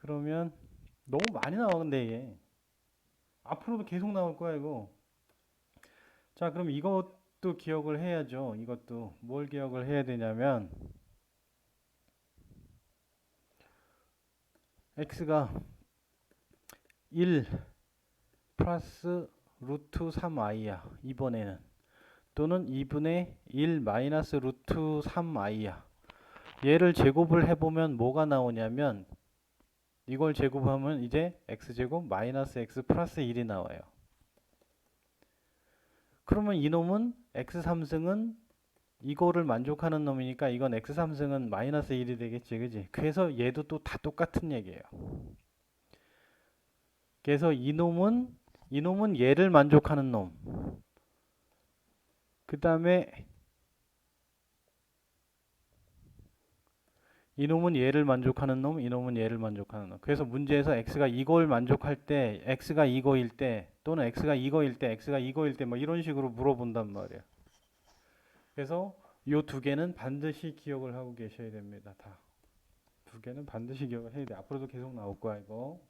그러면 너무 많이 나와 근데 얘 앞으로도 계속 나올 거야 이거. 자 그럼 이것도 기억을 해야죠. 이것도 뭘 기억을 해야 되냐면 x가 1 플러스 루트 3i야 이번에는. 또는 2분의 1 마이너스 루트 3i야. 얘를 제곱을 해보면 뭐가 나오냐면 이걸 제곱하면 이제 x제곱 마이너스 x 플러스 1이 나와요. 그러면 이놈은 x3승은 이거를 만족하는 놈이니까 이건 x3승은 마이너스 1이 되겠지 그지? 그래서 얘도 또 다 똑같은 얘기예요. 그래서 이놈은 이놈은 얘를 만족하는 놈. 그 다음에 이놈은 얘를 만족하는 놈, 이놈은 얘를 만족하는 놈. 그래서 문제에서 x가 이걸 만족할 때, x가 이거일 때, 또는 x가 이거일 때, x가 이거일 때, 뭐 이런 식으로 물어본단 말이야. 그래서 요두 개는 반드시 기억을 하고 계셔야 됩니다. 다. 두 개는 반드시 기억을 해야 돼. 앞으로도 계속 나올 거야, 이거.